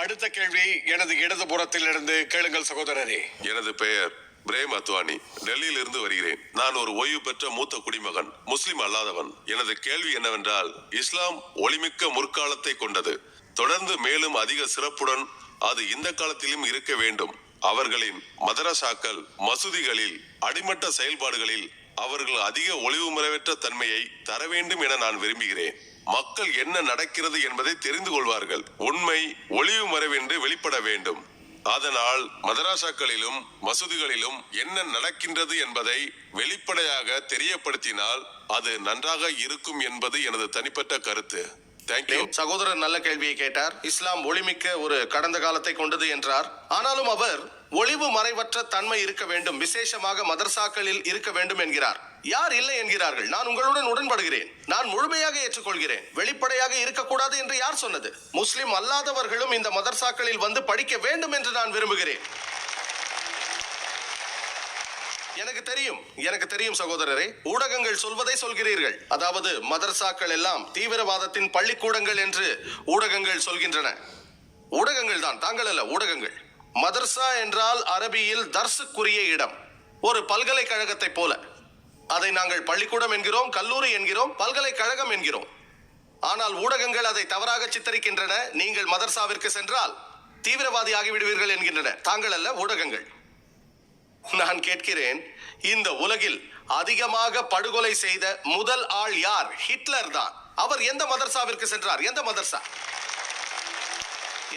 அடுத்த கேள்வி எனது இடதுபுறத்தில் இருந்து கேளுங்கள் சகோதரரே. எனது பெயர் பிரேம் அத்வானி. டெல்லியில் இருந்து வருகிறேன். நான் ஒரு ஓய்வு பெற்ற மூத்த குடிமகன் முஸ்லிம் அல்லாதவன். எனது கேள்வி என்னவென்றால் இஸ்லாம் ஒளிமிக்க முற்காலத்தை கொண்டது. தொடர்ந்து மேலும் அதிக சிறப்புடன் அது இந்த காலத்திலும் இருக்க வேண்டும். அவர்களின் மதரசாக்கள் மசூதிகளில் அடிமட்ட செயல்பாடுகளில் அவர்கள் அதிக ஒளிவு முறைவற்ற தன்மையை தர வேண்டும் என நான் விரும்புகிறேன். மக்கள் என்ன நடக்கிறது என்பதை தெரிந்து கொள்வார்கள். உண்மை ஒளிவு மறைவென்று வெளிப்பட வேண்டும். அதனால் மதராசாக்களிலும் மசூதிகளிலும் என்ன நடக்கின்றது என்பதை வெளிப்படையாக தெரியப்படுத்தினால் அது நன்றாக இருக்கும் என்பது எனது தனிப்பட்ட கருத்து. தேங்க்யூ சகோதரர் நல்ல கேள்வியை கேட்டார். இஸ்லாம் ஒளிமிக்க ஒரு கடந்த காலத்தை கொண்டது என்றார். ஆனாலும் அவர் ஒளிவு மறைவற்ற தன்மை இருக்க வேண்டும் விசேஷமாக மதர்சாக்களில் இருக்க வேண்டும் என்கிறார். யார் இல்லை என்கிறார்கள்? நான் உங்களுடன் உடன்படுகிறேன். நான் முழுமையாக ஏற்றுக்கொள்கிறேன். வெளிப்படையாக இருக்கக்கூடாது என்று யார் சொன்னது? முஸ்லிம் அல்லாதவர்களும் இந்த மதர்சாக்களில் வந்து படிக்க வேண்டும் என்று நான் விரும்புகிறேன். எனக்கு தெரியும் எனக்கு தெரியும் சகோதரரே. ஊடகங்கள் சொல்வதை சொல்கிறீர்கள். அதாவது மதர்சாக்கள் எல்லாம் தீவிரவாதத்தின் பள்ளிக்கூடங்கள் என்று ஊடகங்கள் சொல்கின்றன. ஊடகங்கள் தான் தாங்கள் அல்ல ஊடகங்கள். மதர்சா என்றால் அரபியில் தர்சுக்குரிய இடம். ஒரு பல்கலைக்கழகத்தை போல. அதை நாங்கள் பள்ளிக்கூடம் என்கிறோம் கல்லூரி என்கிறோம் பல்கலைக்கழகம் என்கிறோம். ஆனால் ஊடகங்கள் அதை தவறாக சித்தரிக்கின்றன. நீங்கள் மதர்சாவிற்கு சென்றால் தீவிரவாதி ஆகிவிடுவீர்கள் என்கின்றன. தாங்கள் அல்ல ஊடகங்கள். நான் கேட்கிறேன் இந்த உலகில் அதிகமாக படுகொலை செய்த முதல் ஆள் யார்? ஹிட்லர் தான். அவர் எந்த மதர்சாவிற்கு சென்றார்? எந்த மதர்சா?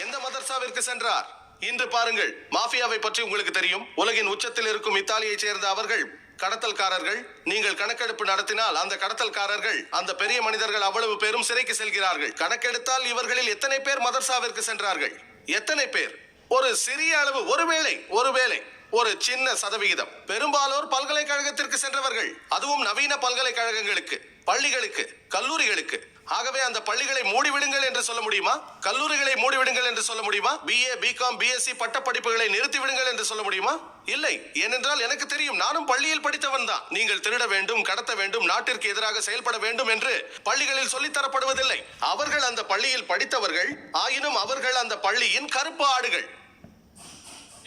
எந்த மதர்சாவிற்கு சென்றார்? இன்று பாருங்கள் மாஃபியாவை பற்றி உங்களுக்கு தெரியும். உலகின் உச்சத்தில் இருக்கும் இத்தாலியைச் சேர்ந்த அவர்கள் கடத்தல்காரர்கள் நீங்கள் கணக்கெடுப்பு நடத்தினால் அந்த கடத்தல்காரர்கள் அந்த பெரிய மனிதர்கள் அவ்வளவு பேரும் சிறைக்கு செல்கிறார்கள். கணக்கெடுத்தால் இவர்களில் எத்தனை பேர் மதர்சாவிற்கு சென்றார்கள்? எத்தனை பேர்? ஒரு சிறிய அளவு ஒருவேளை ஒருவேளை ஒரு சின்ன சதவிகிதம். பெரும்பாலோர் பல்கலைக்கழகத்திற்கு சென்றவர்கள். அதுவும் நவீன பல்கலைக்கழகங்களுக்கு பள்ளிகளுக்கு கல்லூரிகளுக்கு. ஆகவே அந்த பள்ளிகளை மூடிவிடுங்கள் என்று சொல்ல முடியுமா? கல்லூரிகளை மூடிவிடுங்கள் என்று சொல்ல முடியுமா? பிஏ பிகாம் பிஎஸ்சி பட்டப்படிப்புகளை நிறுத்திவிடுங்கள் என்று சொல்ல முடியுமா? இல்லை. ஏனென்றால் எனக்கு தெரியும் நானும் பள்ளியில் படித்தவன் தான். நீங்கள் திருட வேண்டும் கடத்த வேண்டும் நாட்டிற்கு எதிராக செயல்பட வேண்டும் என்று பள்ளிகளில் சொல்லித் தரப்படுவதில்லை. அவர்கள் அந்த பள்ளியில் படித்தவர்கள் ஆயினும் அவர்கள் அந்த பள்ளியின் கருப்பு ஆடுகள்.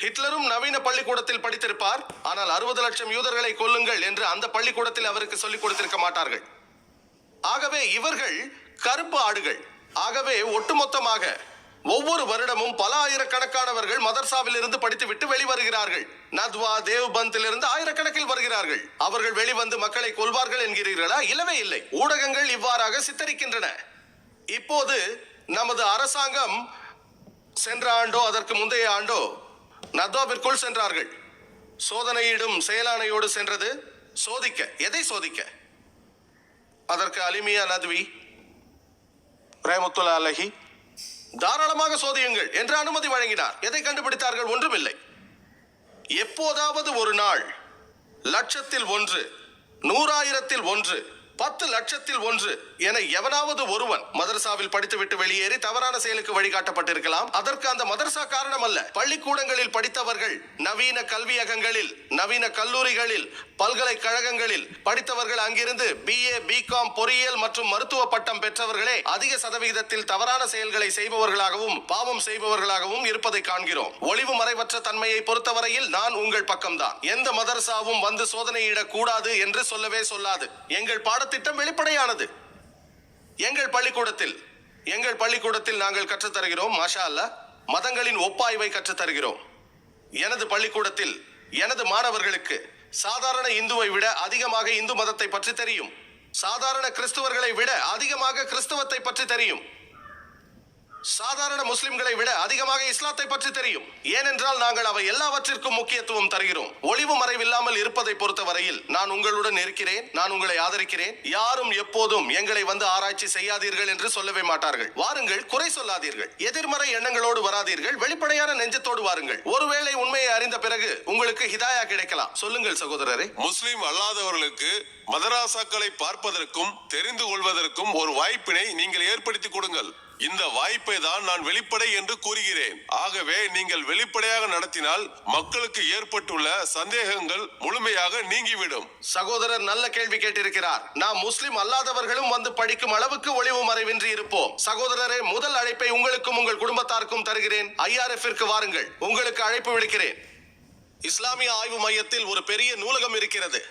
ஹிட்லரும் நவீன பள்ளிக்கூடத்தில் படித்திருப்பார். ஆனால் அறுபது லட்சம் யூதர்களை கொல்லுங்கள் என்று அந்த பள்ளிக்கூடத்தில் அவருக்கு சொல்லிக் கொடுத்திருக்க மாட்டார்கள். ஆகவே இவர்கள் கருப்பு ஆடுகள். ஆகவே ஒட்டுமொத்தமாக ஒவ்வொரு வருடமும் பல ஆயிரக்கணக்கானவர்கள் மதர்சாவில் இருந்து படித்துவிட்டு வெளிவருகிறார்கள். நத்வா தேவ்பந்தில் இருந்து ஆயிரக்கணக்கில் வருகிறார்கள். அவர்கள் வெளிவந்து மக்களை கொல்வார்கள் என்கிறீர்களா? இல்லவே இல்லை. ஊடகங்கள் இவ்வாறாக சித்தரிக்கின்றன. இப்போது நமது அரசாங்கம் சென்ற ஆண்டோ அதற்கு முந்தைய ஆண்டோ நதோவிற்குள் சென்றார்கள். சோதனையிடும் செயலாணையோடு சென்றது. சோதிக்க எதை சோதிக்க? அதற்கு அலிமியா நத்வி ரேமுத்துல்லா அலஹி தாராளமாக சோதியுங்கள் என்று அனுமதி வழங்கினார். எதை கண்டுபிடித்தார்கள் ஒன்றுமில்லை. எப்போதாவது ஒரு நாள் லட்சத்தில் ஒன்று நூறாயிரத்தில் ஒன்று பத்து லட்சத்தில் ஒன்று என எவனாவது ஒருவன் மதரசாவில் படித்துவிட்டு வெளியேறி தவறான செயலுக்கு வழிகாட்டப்பட்டிருக்கலாம். அதற்கு அந்த மதரசா காரணம் அல்ல பள்ளிக்கூடங்களில் படித்தவர்கள் நவீன கல்வியகங்களில் நவீன கல்லூரிகளில் பல்கலைக்கழகங்களில் படித்தவர்கள் அங்கிருந்து பிஏ பிகாம் பொறியியல் மற்றும் மருத்துவ பட்டம் பெற்றவர்களே அதிக சதவிகிதத்தில் தவறான செயல்களை செய்பவர்களாகவும் பாவம் செய்பவர்களாகவும் இருப்பதை காண்கிறோம். ஒளிவு மறைவற்ற தன்மையை பொறுத்தவரையில் நான் உங்கள் பக்கம்தான். எந்த மதரசாவும் வந்து சோதனையிடக் கூடாது என்று சொல்லவே சொல்லாது. எங்கள் பாடத்திட்டம் வெளிப்படையானது. எங்கள் பள்ளிக்கூடத்தில் எங்கள் பள்ளிக்கூடத்தில் நாங்கள் கற்றுத்தருகிறோம் மாஷா அல்லாஹ் மதங்களின் ஒப்பாய்வை கற்றுத் தருகிறோம் எனது பள்ளிக்கூடத்தில் எனது மாணவர்களுக்கு சாதாரண இந்துவை விட அதிகமாக இந்து மதத்தை பற்றி தெரியும். சாதாரண கிறிஸ்துவர்களை விட அதிகமாக கிறிஸ்தவத்தை பற்றி தெரியும். சாதாரண முஸ்லிம்களை விட அதிகமாக இஸ்லாத்தை பற்றி தெரியும். ஏனென்றால் நாங்கள் அவை எல்லாவற்றிற்கும் முக்கியத்துவம் தருகிறோம். ஒளிவு மறைவில்லாமல் இருப்பதை பொறுத்தவரையில் நான் உங்களுடன் இருக்கிறேன் நான் உங்களை ஆதரிக்கிறேன். யாரும் எப்போதும் எங்களை வந்து ஆராய்ச்சி செய்யாதீர்கள் என்று சொல்லவே மாட்டார்கள். வாருங்கள் குறை சொல்லாதீர்கள். எதிர்மறை எண்ணங்களோடு வராதீர்கள். வெளிப்படையான நெஞ்சத்தோடு வாருங்கள். ஒருவேளை உண்மையை அறிந்த பிறகு உங்களுக்கு ஹிதாயா கிடைக்கலாம். சொல்லுங்கள் சகோதரரே. முஸ்லிம் அல்லாதவர்களுக்கு மதராசாக்களை பார்ப்பதற்கும் தெரிந்து கொள்வதற்கும் ஒரு வாய்ப்பினை நீங்கள் ஏற்படுத்தி கொடுங்கள். இந்த வாய்ப்பை தான் நான் வெளிப்படை என்று கூறுகிறேன். ஆகவே நீங்கள் வெளிப்படையாக நடத்தினால் மக்களுக்கு ஏற்பட்டுள்ள சந்தேகங்கள் முழுமையாக நீங்கிவிடும். சகோதரர் நல்ல கேள்வி கேட்டிருக்கிறார். நாம் முஸ்லிம் அல்லாதவர்களும் வந்து படிக்கும் அளவுக்கு ஒளிவு மறைவின்றி இருப்போம். சகோதரரே முதல் அழைப்பை உங்களுக்கும் உங்கள் குடும்பத்தாருக்கும் தருகிறேன். ஐஆர்எஃப் வாருங்கள். உங்களுக்கு அழைப்பு விடுக்கிறேன். இஸ்லாமிய ஆய்வு மையத்தில் ஒரு பெரிய நூலகம் இருக்கிறது.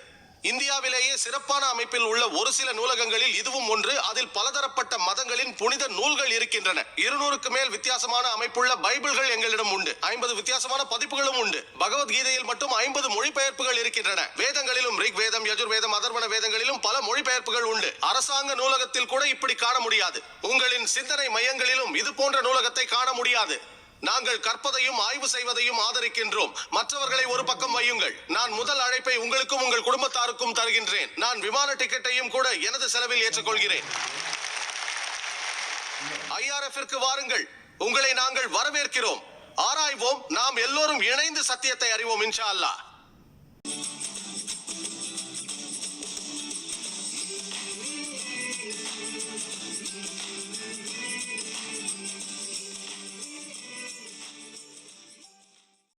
இந்தியாவிலேயே சிறப்பான அமைப்பில் உள்ள ஒரு சில நூலகங்களில் இதுவும் ஒன்று. அதில் பலதரப்பட்ட மதங்களின் புனித நூல்கள் இருக்கின்றன. இருநூறுக்கு மேல் வித்தியாசமான அமைப்புள்ள பைபிள்கள் எங்களிடம் உண்டு. ஐம்பது வித்தியாசமான பதிப்புகளும் உண்டு. பகவத்கீதையில் மட்டும் ஐம்பது மொழிபெயர்ப்புகள் இருக்கின்றன. வேதங்களிலும் ரிக் வேதம் யஜுர்வேதம் அதர்வன வேதங்களிலும் பல மொழிபெயர்ப்புகள் உண்டு. அரசாங்க நூலகத்தில் கூட இப்படி காண முடியாது. உங்களின் சிந்தனை மையங்களிலும் இது போன்ற நூலகத்தை காண முடியாது. நாங்கள் கற்பதையும் ஆய்வு செய்வதையும் ஆதரிக்கின்றோம். மற்றவர்களை ஒரு பக்கம் வையுங்கள். நான் முதல் அழைப்பை உங்களுக்கும் உங்கள் குடும்பத்தாருக்கும் தருகின்றேன். நான் விமான டிக்கெட்டையும் கூட எனது செலவில் ஏற்றுக்கொள்கிறேன். ஐஆர்எஃப் வாருங்கள். உங்களை நாங்கள் வரவேற்கிறோம். ஆராய்வோம். நாம் எல்லோரும் இணைந்து சத்தியத்தை அறிவோம் இன்ஷா அல்லாஹ்.